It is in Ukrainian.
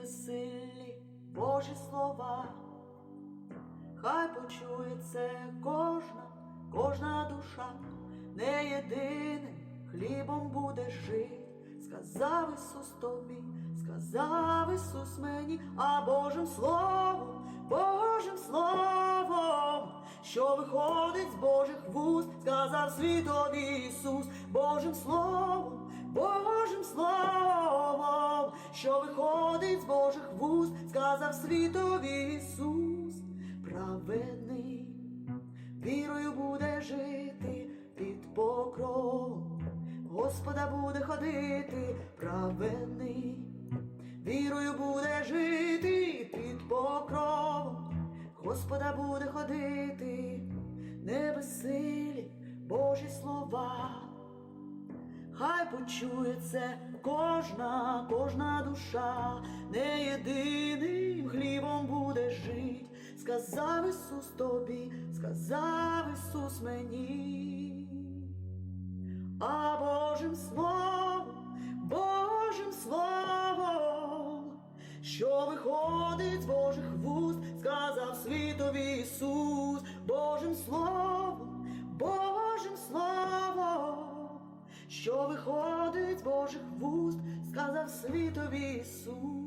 безсилі Божі слова, хай почує це кожна, кожна душа, не єдиним хлібом буде жити. Сказав Ісус тобі, сказав Ісус мені, а Божим Словом, Божим Словом, що виходить з Божих вуст, сказав світові Ісус, Божим Словом, Божим що виходить з Божих вуст, сказав світові Ісус, праведний, вірою буде жити під покровом. Господа буде ходити праведний, вірою буде жити під покровом, Господа буде ходити, не безсилі Божі слова. Хай почує це кожна, кожна душа, не єдиним хлібом буде жить, сказав Ісус тобі, сказав Ісус мені. А Божим Словом, Божим Словом, що виходить з Божих вуст, сказав світові Ісус, Божим Словом, Божим що виходить з Божих вуст, сказав світові Ісус.